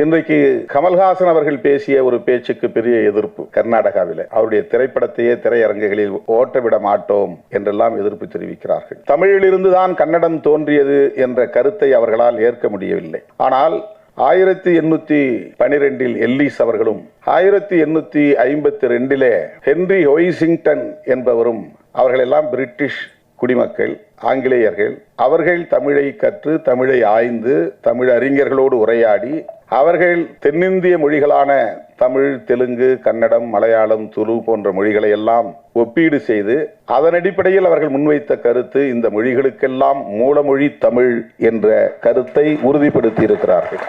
இன்றைக்கு கமல்ஹாசன் அவர்கள் பேசிய ஒரு பேச்சுக்கு பெரிய எதிர்ப்பு கர்நாடகாவில். அவருடைய திரைப்படத்தையே திரையரங்குகளில் ஓட்ட விட மாட்டோம் என்றெல்லாம் எதிர்ப்பு தெரிவிக்கிறார்கள். தமிழிலிருந்துதான் கன்னடம் தோன்றியது என்ற கருத்தை அவர்களால் ஏற்க முடியவில்லை. ஆனால் ஆயிரத்தி எண்ணூத்தி பனிரெண்டில் எல்லிஸ் அவர்களும் ஆயிரத்தி எண்ணூத்தி ஐம்பத்தி ரெண்டிலே ஹென்றி ஹொய்சிங்டன் என்பவரும் அவர்களெல்லாம் பிரிட்டிஷ் குடிமக்கள் ஆங்கிலேயர்கள். அவர்கள் தமிழை கற்று தமிழை ஆய்ந்து தமிழ் அறிஞர்களோடு உரையாடி அவர்கள் தென்னிந்திய மொழிகளான தமிழ் தெலுங்கு கன்னடம் மலையாளம் துலு போன்ற மொழிகளை எல்லாம் ஒப்பீடு செய்து அதன் அடிப்படையில் அவர்கள் முன்வைத்த கருத்து இந்த மொழிகளுக்கெல்லாம் மூலமொழி தமிழ் என்ற கருத்தை உறுதிப்படுத்தி இருக்கிறார்கள்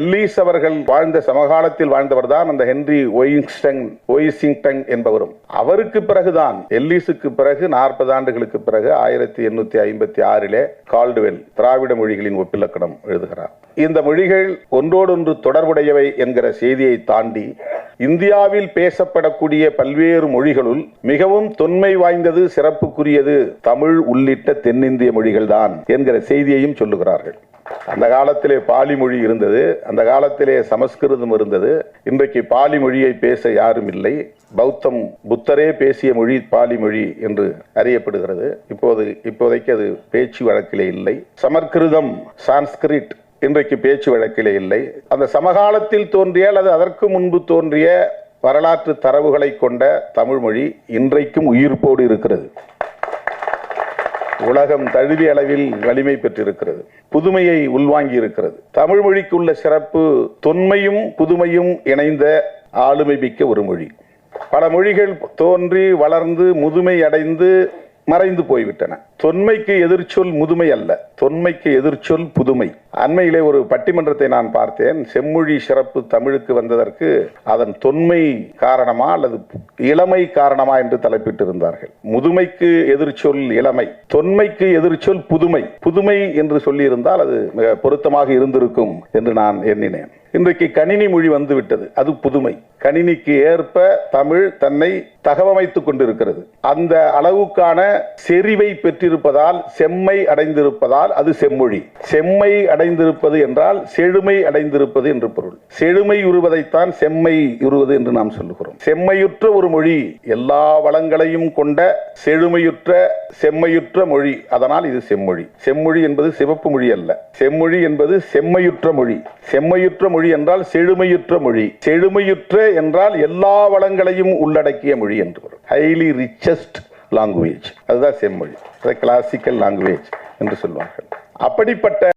எல்லீஸ் அவர்கள் வாழ்ந்த சமகாலத்தில் வாழ்ந்தவர் தான் அந்த ஹென்றி ஒயிங்ஸ்டங் ஒயிசிங்டன் என்பவரும். அவருக்கு பிறகுதான் எல்லீஸுக்கு பிறகு நாற்பது ஆண்டுகளுக்கு பிறகு ஆயிரத்தி எண்ணூத்தி ஐம்பத்தி ஆறிலே கால்டுவெல் திராவிட மொழிகளின் ஒப்பிலக்கணம் எழுதுகிறார். இந்த மொழிகள் ஒன்றோடொன்று தொடர்புடையவை என்கிற செய்தியை தாண்டி இந்தியாவில் பேசப்படக்கூடிய பல்வேறு மொழிகளுள் மிகவும் தொன்மை வாய்ந்தது சிறப்புக்குரியது தமிழ் உள்ளிட்ட தென்னிந்திய மொழிகள்தான் என்கிற செய்தியையும் சொல்லுகிறார்கள். அந்த காலத்திலே பாலி மொழி இருந்தது அந்த காலத்திலே சமஸ்கிருதம் இருந்தது. இன்றைக்கு பாலி மொழியை பேச யாரும் இல்லை. பௌத்தம் புத்தரே பேசிய மொழி பாலி மொழி என்று அறியப்படுகிறது. இப்போது இப்போதைக்கு அது பேச்சு வழக்கிலே இல்லை. சமஸ்கிருதம் சான்ஸ்கிரிட் இன்றைக்கு பேச்சு வழக்கிலே இல்லை. அந்த சமகாலத்தில் தோன்றிய அல்லது அதற்கு முன்பு தோன்றிய வரலாற்று தரவுகளை கொண்ட தமிழ்மொழி இன்றைக்கும் உயிர்ப்போடு இருக்கிறது. உலகம் தழுவிய அளவில் வலிமை பெற்றிருக்கிறது. புதுமையை உள்வாங்கி இருக்கிறது. தமிழ் மொழிக்கு உள்ள சிறப்பு தொன்மையும் புதுமையும் இணைந்த ஆளுமை மிக்க ஒரு மொழி. பல மொழிகள் தோன்றி வளர்ந்து முதுமை அடைந்து மறைந்து போய்விட்டன. தொன்மைக்கு எதிர்ச்சொல் முதுமை அல்ல. தொன்மைக்கு எதிர்ச்சொல் புதுமை. அண்மையிலே ஒரு பட்டிமன்றத்தை நான் பார்த்தேன். செம்மொழி சிறப்பு தமிழுக்கு வந்ததற்கு அதன் தொன்மை காரணமா அல்லது இளமை காரணமா என்று தலைப்பிட்டிருந்தார்கள். முதுமைக்கு எதிர்ச்சொல் இளமை. தொன்மைக்கு எதிர்ச்சொல் புதுமை. புதுமை என்று சொல்லியிருந்தால் அது மிக பொருத்தமாக இருந்திருக்கும் என்று நான் எண்ணினேன். இன்றைக்கு கணினி மொழி வந்துவிட்டது. அது புதுமை. கணினிக்கு ஏற்ப தமிழ் தன்னை தகவமைத்துக் கொண்டிருக்கிறது. அந்த அளவுக்கான செறிவை அடைந்திருப்பதால் செம்மை அடைந்திருப்பதால் அது செம்மொழி. செம்மை அடைந்திருப்பது என்றால் செழுமை அடைந்திருப்பது என்று பொருள். செழுமை உருவதைத்தான் செம்மை உருவது என்று நாம் சொல்லுகிறோம். செம்மையுற்ற ஒரு மொழி எல்லா வளங்களையும் கொண்ட செழுமையுற்ற செம்மையுற்ற மொழி. அதனால் இது செம்மொழி. செம்மொழி என்பது சிவப்பு மொழி அல்ல. செம்மொழி என்பது செம்மையுற்ற மொழி. செம்மையுற்ற மொழி என்றால் செழுமையுற்ற மொழி. செழுமையுற்ற என்றால் எல்லா வளங்களையும் உள்ளடக்கிய மொழி என்று ஹைலி ரிச்சஸ்ட் லாங்குவேஜ் அதுதான் செம்மொழி. அதை கிளாசிக்கல் லாங்குவேஜ் என்று சொல்வார்கள். அப்படிப்பட்ட